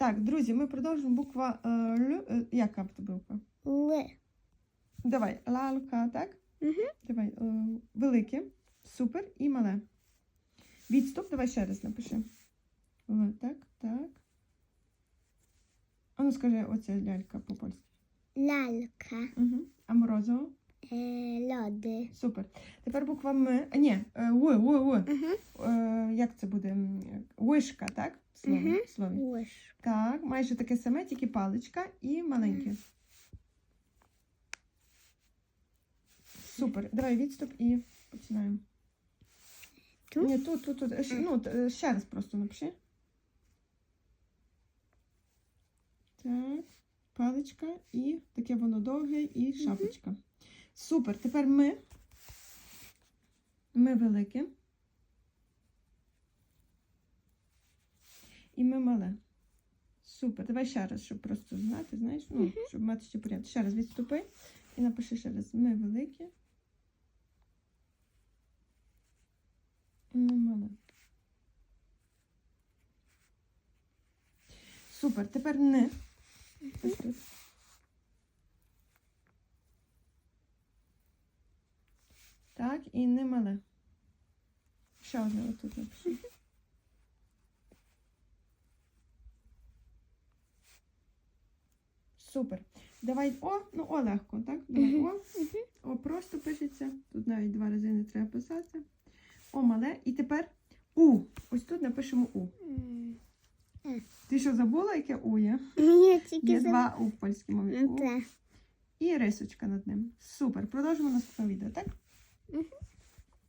Так, друзі, ми продовжуємо буква е, Л. Е, Яка буде буква? Л. Давай, лалка, так? Мгм. Давай, е, велике, супер і мале. Відступ, давай ще раз напиши. Л, так, так. А ну скажи, оця лялька по-польськи. Лялька. Угу. А морозиво? Е, Льоди. Супер. Тепер буква М. А, ні, е, В, В. Угу. Е, як це буде? Вишка, так? Слово, Мгм. в слові. Ложка. Так, майже таке саме, тільки паличка і маленьке. Супер. Давай відступ і починаємо. Тут? Ні, тут, тут, тут. Е, Ну, т- е, ще раз просто напиши. Так, паличка і таке воно довге і шапочка. Супер. Тепер ми. Ми велике. І ми мале. Супер. Давай ще раз, щоб просто знати, знаєш, ну, щоб мати ще порядок. Ще раз відступи і напиши ще раз. Ми великі. І ми мале. Супер. Тепер не. Тут. Так, і не мале. Ще одне отут напиши. Супер. Давай О, ну О легко, так? Давай О. О просто пишеться. Тут навіть два рази не треба писати. О мале. І тепер У. Ось тут напишемо У. Ти що забула, яке У є? Я тільки Є два У в польській мові. Ну, У. І рисочка над ним. Супер. Продовжимо наступне відео, так? Мгм.